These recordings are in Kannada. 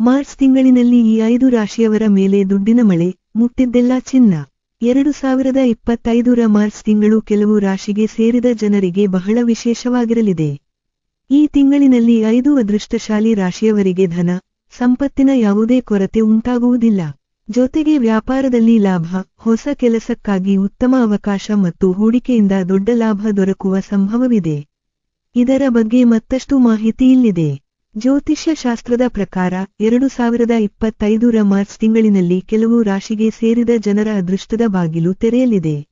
ಮಾರ್ಚ್ ತಿಂಗಳಿನಲ್ಲಿ ಈ ಐದು ರಾಶಿಯವರ ಮೇಲೆ ದುಡ್ಡಿನ ಮಳೆ, ಮುಟ್ಟಿದ್ದೆಲ್ಲ ಚಿನ್ನ. ಎರಡು ಸಾವಿರದ ಇಪ್ಪತ್ತೈದರ ಮಾರ್ಚ್ ತಿಂಗಳು ಕೆಲವು ರಾಶಿಗೆ ಸೇರಿದ ಜನರಿಗೆ ಬಹಳ ವಿಶೇಷವಾಗಿರಲಿದೆ. ಈ ತಿಂಗಳಿನಲ್ಲಿ ಐದು ಅದೃಷ್ಟಶಾಲಿ ರಾಶಿಯವರಿಗೆ ಧನ, ಸಂಪತ್ತಿನ ಯಾವುದೇ ಕೊರತೆ ಉಂಟಾಗುವುದಿಲ್ಲ. ಜೊತೆಗೆ ವ್ಯಾಪಾರದಲ್ಲಿ ಲಾಭ, ಹೊಸ ಕೆಲಸಕ್ಕಾಗಿ ಉತ್ತಮ ಅವಕಾಶ ಮತ್ತು ಹೂಡಿಕೆಯಿಂದ ದೊಡ್ಡ ಲಾಭ ದೊರಕುವ ಸಂಭವವಿದೆ. ಇದರ ಬಗ್ಗೆ ಮತ್ತಷ್ಟು ಮಾಹಿತಿ ಇಲ್ಲಿದೆ. ಜ್ಯೋತಿಷ್ಯ ಶಾಸ್ತ್ರದ ಪ್ರಕಾರ, ಎರಡು ಸಾವಿರದ ಇಪ್ಪತ್ತೈದರ ಮಾರ್ಚ್ ತಿಂಗಳಿನಲ್ಲಿ ಕೆಲವು ರಾಶಿಗೆ ಸೇರಿದ ಜನರ ಅದೃಷ್ಟದ ಬಾಗಿಲು ತೆರೆಯಲಿದೆ.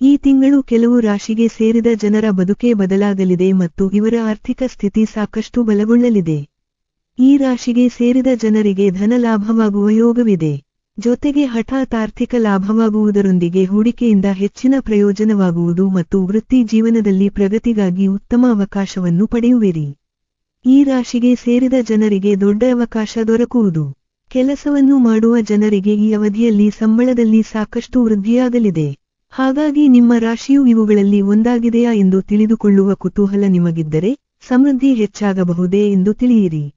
ಈ ತಿಂಗಳು ಕೆಲವು ರಾಶಿಗೆ ಸೇರಿದ ಜನರ ಬದುಕೇ ಬದಲಾಗಲಿದೆ ಮತ್ತು ಇವರ ಆರ್ಥಿಕ ಸ್ಥಿತಿ ಸಾಕಷ್ಟು ಬಲಗೊಳ್ಳಲಿದೆ. ಈ ರಾಶಿಗೆ ಸೇರಿದ ಜನರಿಗೆ ಧನ ಲಾಭವಾಗುವ ಯೋಗವಿದೆ. ಜೊತೆಗೆ ಹಠಾತ್ ಆರ್ಥಿಕ ಲಾಭವಾಗುವುದರೊಂದಿಗೆ ಹೂಡಿಕೆಯಿಂದ ಹೆಚ್ಚಿನ ಪ್ರಯೋಜನವಾಗುವುದು ಮತ್ತು ವೃತ್ತಿ ಜೀವನದಲ್ಲಿ ಪ್ರಗತಿಗಾಗಿ ಉತ್ತಮ ಅವಕಾಶವನ್ನು ಪಡೆಯುವಿರಿ. ಈ ರಾಶಿಗೆ ಸೇರಿದ ಜನರಿಗೆ ದೊಡ್ಡ ಅವಕಾಶ ದೊರಕುವುದು. ಕೆಲಸವನ್ನು ಮಾಡುವ ಜನರಿಗೆ ಈ ಅವಧಿಯಲ್ಲಿ ಸಂಬಳದಲ್ಲಿ ಸಾಕಷ್ಟು ವೃದ್ಧಿಯಾಗಲಿದೆ. ಹಾಗಾಗಿ ನಿಮ್ಮ ರಾಶಿಯು ಇವುಗಳಲ್ಲಿ ಒಂದಾಗಿದೆಯಾ ಎಂದು ತಿಳಿದುಕೊಳ್ಳುವ ಕುತೂಹಲ ನಿಮಗಿದ್ದರೆ ಸಮೃದ್ಧಿ ಹೆಚ್ಚಾಗಬಹುದೇ ಎಂದು ತಿಳಿಯಿರಿ.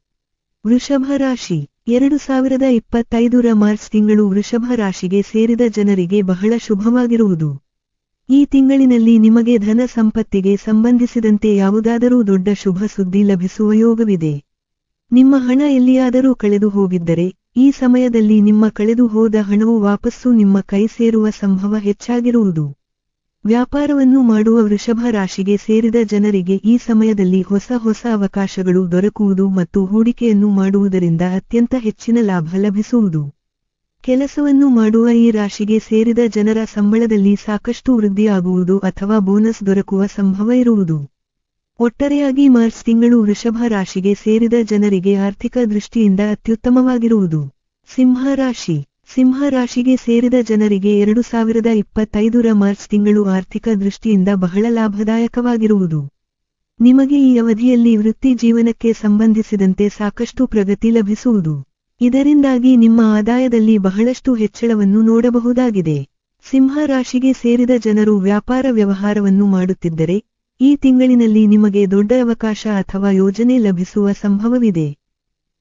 ವೃಷಭ ರಾಶಿ. ಎರಡು ಸಾವಿರದ ಇಪ್ಪತ್ತೈದರ ಮಾರ್ಚ್ ತಿಂಗಳು ವೃಷಭ ರಾಶಿಗೆ ಸೇರಿದ ಜನರಿಗೆ ಬಹಳ ಶುಭವಾಗಿರುವುದು. ಈ ತಿಂಗಳಿನಲ್ಲಿ ನಿಮಗೆ ಧನ ಸಂಪತ್ತಿಗೆ ಸಂಬಂಧಿಸಿದಂತೆ ಯಾವುದಾದರೂ ದೊಡ್ಡ ಶುಭ ಸುದ್ದಿ ಲಭಿಸುವ ಯೋಗವಿದೆ. ನಿಮ್ಮ ಹಣ ಎಲ್ಲಿಯಾದರೂ ಕಳೆದು ಹೋಗಿದ್ದರೆ, ಈ ಸಮಯದಲ್ಲಿ ನಿಮ್ಮ ಕಳೆದು ಹೋದ ಹಣವು ವಾಪಸ್ಸು ನಿಮ್ಮ ಕೈ ಸೇರುವ ಸಂಭವ ಹೆಚ್ಚಾಗಿರುವುದು. ವ್ಯಾಪಾರವನ್ನು ಮಾಡುವ ವೃಷಭ ರಾಶಿಗೆ ಸೇರಿದ ಜನರಿಗೆ ಈ ಸಮಯದಲ್ಲಿ ಹೊಸ ಹೊಸ ಅವಕಾಶಗಳು ದೊರಕುವುದು ಮತ್ತು ಹೂಡಿಕೆಯನ್ನು ಮಾಡುವುದರಿಂದ ಅತ್ಯಂತ ಹೆಚ್ಚಿನ ಲಾಭ ಲಭಿಸುವುದು. ಕೆಲಸವನ್ನು ಮಾಡುವ ಈ ರಾಶಿಗೆ ಸೇರಿದ ಜನರ ಸಂಬಳದಲ್ಲಿ ಸಾಕಷ್ಟು ವೃದ್ಧಿಯಾಗುವುದು ಅಥವಾ ಬೋನಸ್ ದೊರಕುವ ಸಂಭವ ಇರುವುದು. ಒಟ್ಟಾರೆಯಾಗಿ ಮಾರ್ಚ್ ತಿಂಗಳು ವೃಷಭ ರಾಶಿಗೆ ಸೇರಿದ ಜನರಿಗೆ ಆರ್ಥಿಕ ದೃಷ್ಟಿಯಿಂದ ಅತ್ಯುತ್ತಮವಾಗಿರುವುದು. ಸಿಂಹ ರಾಶಿ. ಸಿಂಹ ರಾಶಿಗೆ ಸೇರಿದ ಜನರಿಗೆ ಎರಡು ಸಾವಿರದ ಇಪ್ಪತ್ತೈದರ ಮಾರ್ಚ್ ತಿಂಗಳು ಆರ್ಥಿಕ ದೃಷ್ಟಿಯಿಂದ ಬಹಳ ಲಾಭದಾಯಕವಾಗಿರುವುದು. ನಿಮಗೆ ಈ ಅವಧಿಯಲ್ಲಿ ವೃತ್ತಿ ಜೀವನಕ್ಕೆ ಸಂಬಂಧಿಸಿದಂತೆ ಸಾಕಷ್ಟು ಪ್ರಗತಿ ಲಭಿಸುವುದು. ಇದರಿಂದಾಗಿ ನಿಮ್ಮ ಆದಾಯದಲ್ಲಿ ಬಹಳಷ್ಟು ಹೆಚ್ಚಳವನ್ನು ನೋಡಬಹುದಾಗಿದೆ. ಸಿಂಹ ರಾಶಿಗೆ ಸೇರಿದ ಜನರು ವ್ಯಾಪಾರ ವ್ಯವಹಾರವನ್ನು ಮಾಡುತ್ತಿದ್ದರೆ, ಈ ತಿಂಗಳಿನಲ್ಲಿ ನಿಮಗೆ ದೊಡ್ಡ ಅವಕಾಶ ಅಥವಾ ಯೋಜನೆ ಲಭಿಸುವ ಸಂಭವವಿದೆ.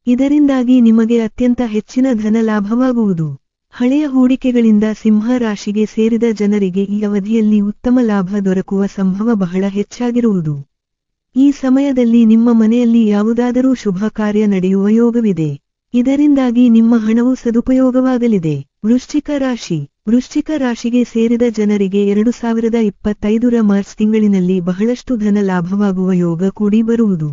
ಇದರಿಂದಾಗಿ ನಿಮಗೆ ಅತ್ಯಂತ ಹೆಚ್ಚಿನ ಧನ ಲಾಭವಾಗುವುದು. ಹಳೆಯ ಹೂಡಿಕೆಗಳಿಂದ ಸಿಂಹ ರಾಶಿಗೆ ಸೇರಿದ ಜನರಿಗೆ ಈ ಅವಧಿಯಲ್ಲಿ ಉತ್ತಮ ಲಾಭ ದೊರಕುವ ಸಂಭವ ಬಹಳ ಹೆಚ್ಚಾಗಿರುವುದು. ಈ ಸಮಯದಲ್ಲಿ ನಿಮ್ಮ ಮನೆಯಲ್ಲಿ ಯಾವುದಾದರೂ ಶುಭ ಕಾರ್ಯ ನಡೆಯುವ ಯೋಗವಿದೆ. ಇದರಿಂದಾಗಿ ನಿಮ್ಮ ಹಣವು ಸದುಪಯೋಗವಾಗಲಿದೆ. ವೃಶ್ಚಿಕ ರಾಶಿ. ವೃಶ್ಚಿಕ ರಾಶಿಗೆ ಸೇರಿದ ಜನರಿಗೆ ಎರಡು ಸಾವಿರದ ಇಪ್ಪತ್ತೈದರ ಮಾರ್ಚ್ ತಿಂಗಳಿನಲ್ಲಿ ಬಹಳಷ್ಟು ಧನ ಲಾಭವಾಗುವ ಯೋಗ ಕೂಡಿ ಬರುವುದು.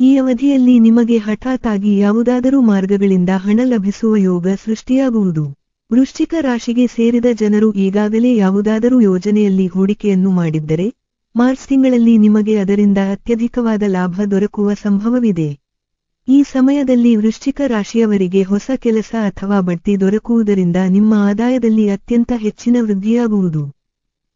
ಈ ಅವಧಿಯಲ್ಲಿ ನಿಮಗೆ ಹಠಾತ್ ಆಗಿ ಯಾವುದಾದರೂ ಮಾರ್ಗಗಳಿಂದ ಹಣ ಲಭಿಸುವ ಯೋಗ ಸೃಷ್ಟಿಯಾಗುವುದು. ವೃಶ್ಚಿಕ ರಾಶಿಗೆ ಸೇರಿದ ಜನರು ಈಗಾಗಲೇ ಯಾವುದಾದರೂ ಯೋಜನೆಯಲ್ಲಿ ಹೂಡಿಕೆಯನ್ನು ಮಾಡಿದ್ದರೆ, ಮಾರ್ಚ್ ತಿಂಗಳಲ್ಲಿ ನಿಮಗೆ ಅದರಿಂದ ಅತ್ಯಧಿಕವಾದ ಲಾಭ ದೊರಕುವ ಸಂಭವವಿದೆ. ಈ ಸಮಯದಲ್ಲಿ ವೃಶ್ಚಿಕ ರಾಶಿಯವರಿಗೆ ಹೊಸ ಕೆಲಸ ಅಥವಾ ಬಡ್ತಿ ದೊರಕುವುದರಿಂದ ನಿಮ್ಮ ಆದಾಯದಲ್ಲಿ ಅತ್ಯಂತ ಹೆಚ್ಚಿನ ವೃದ್ಧಿಯಾಗುವುದು.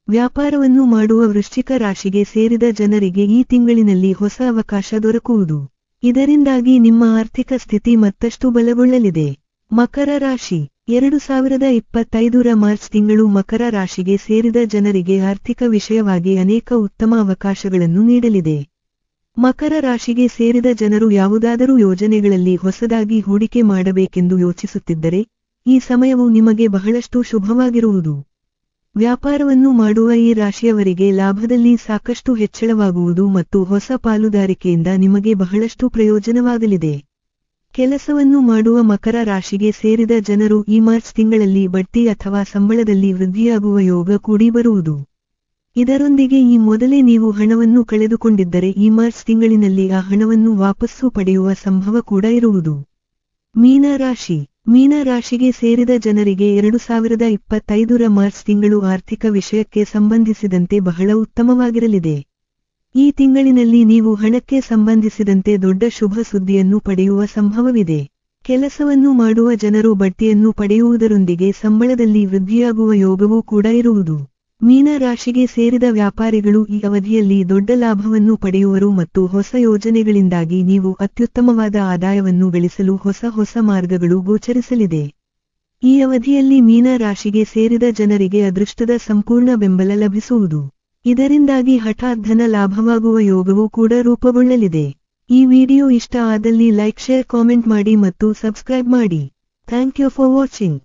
ವ್ಯಾಪಾರವನ್ನು ಮಾಡುವ ವೃಶ್ಚಿಕ ರಾಶಿಗೆ ಸೇರಿದ ಜನರಿಗೆ ಈ ತಿಂಗಳಿನಲ್ಲಿ ಹೊಸ ಅವಕಾಶ ದೊರಕುವುದು. ಇದರಿಂದಾಗಿ ನಿಮ್ಮ ಆರ್ಥಿಕ ಸ್ಥಿತಿ ಮತ್ತಷ್ಟು ಬಲಗೊಳ್ಳಲಿದೆ. ಮಕರ ರಾಶಿ, ಎರಡು ಸಾವಿರದ ಇಪ್ಪತ್ತೈದರ ಮಾರ್ಚ್ ತಿಂಗಳು ಮಕರ ರಾಶಿಗೆ ಸೇರಿದ ಜನರಿಗೆ ಆರ್ಥಿಕ ವಿಷಯವಾಗಿ ಅನೇಕ ಉತ್ತಮ ಅವಕಾಶಗಳನ್ನು ನೀಡಲಿದೆ. ಮಕರ ರಾಶಿಗೆ ಸೇರಿದ ಜನರು ಯಾವುದಾದರೂ ಯೋಜನೆಗಳಲ್ಲಿ ಹೊಸದಾಗಿ ಹೂಡಿಕೆ ಮಾಡಬೇಕೆಂದು ಯೋಚಿಸುತ್ತಿದ್ದರೆ, ಈ ಸಮಯವು ನಿಮಗೆ ಬಹಳಷ್ಟು ಶುಭವಾಗಿರುವುದು. ವ್ಯಾಪಾರವನ್ನು ಮಾಡುವ ಈ ರಾಶಿಯವರಿಗೆ ಲಾಭದಲ್ಲಿ ಸಾಕಷ್ಟು ಹೆಚ್ಚಳವಾಗುವುದು ಮತ್ತು ಹೊಸ ಪಾಲುದಾರಿಕೆಯಿಂದ ನಿಮಗೆ ಬಹಳಷ್ಟು ಪ್ರಯೋಜನವಾಗಲಿದೆ. ಕೆಲಸವನ್ನು ಮಾಡುವ ಮಕರ ರಾಶಿಗೆ ಸೇರಿದ ಜನರು ಈ ಮಾರ್ಚ್ ತಿಂಗಳಲ್ಲಿ ಬಡ್ತಿ ಅಥವಾ ಸಂಬಳದಲ್ಲಿ ವೃದ್ಧಿಯಾಗುವ ಯೋಗ ಕೂಡಿ ಬರುವುದು. ಇದರೊಂದಿಗೆ ಈ ಮೊದಲೇ ನೀವು ಹಣವನ್ನು ಕಳೆದುಕೊಂಡಿದ್ದರೆ ಈ ಮಾರ್ಚ್ ತಿಂಗಳಿನಲ್ಲಿ ಆ ಹಣವನ್ನು ವಾಪಸ್ಸು ಪಡೆಯುವ ಸಂಭವ ಕೂಡ ಇರುವುದು. ಮೀನರಾಶಿ ರಾಶಿ. ಮೀನ ರಾಶಿಗೆ ಸೇರಿದ ಜನರಿಗೆ ಎರಡು ಸಾವಿರದ ಇಪ್ಪತ್ತೈದರ ಮಾರ್ಚ್ ತಿಂಗಳು ಆರ್ಥಿಕ ವಿಷಯಕ್ಕೆ ಸಂಬಂಧಿಸಿದಂತೆ ಬಹಳ ಉತ್ತಮವಾಗಿರಲಿದೆ. ಈ ತಿಂಗಳಿನಲ್ಲಿ ನೀವು ಹಣಕ್ಕೆ ಸಂಬಂಧಿಸಿದಂತೆ ದೊಡ್ಡ ಶುಭ ಸುದ್ದಿಯನ್ನು ಪಡೆಯುವ ಸಂಭವವಿದೆ. ಕೆಲಸವನ್ನು ಮಾಡುವ ಜನರು ಬಡ್ತಿಯನ್ನು ಪಡೆಯುವುದರೊಂದಿಗೆ ಸಂಬಳದಲ್ಲಿ ವೃದ್ಧಿಯಾಗುವ ಯೋಗವೂ ಕೂಡ ಇರುವುದು. ಮೀನ ರಾಶಿಗೆ ಸೇರಿದ ವ್ಯಾಪಾರಿಗಳು ಈ ಅವಧಿಯಲ್ಲಿ ದೊಡ್ಡ ಲಾಭವನ್ನು ಪಡೆಯುವರು ಮತ್ತು ಹೊಸ ಯೋಜನೆಗಳಿಂದಾಗಿ ನೀವು ಅತ್ಯುತ್ತಮವಾದ ಆದಾಯವನ್ನು ಗಳಿಸಲು ಹೊಸ ಹೊಸ ಮಾರ್ಗಗಳು ಗೋಚರಿಸಲಿದೆ. ಈ ಅವಧಿಯಲ್ಲಿ ಮೀನ ರಾಶಿಗೆ ಸೇರಿದ ಜನರಿಗೆ ಅದೃಷ್ಟದ ಸಂಪೂರ್ಣ ಬೆಂಬಲ ಲಭಿಸುವುದು. ಇದರಿಂದಾಗಿ ಹಠಾತ್ ಧನ ಲಾಭವಾಗುವ ಯೋಗವೂ ಕೂಡ ರೂಪುಗೊಳ್ಳಲಿದೆ. ಈ ವಿಡಿಯೋ ಇಷ್ಟ ಆದಲ್ಲಿ ಲೈಕ್, ಶೇರ್, ಕಾಮೆಂಟ್ ಮಾಡಿ ಮತ್ತು ಸಬ್ಸ್ಕ್ರೈಬ್ ಮಾಡಿ. Thank you for watching.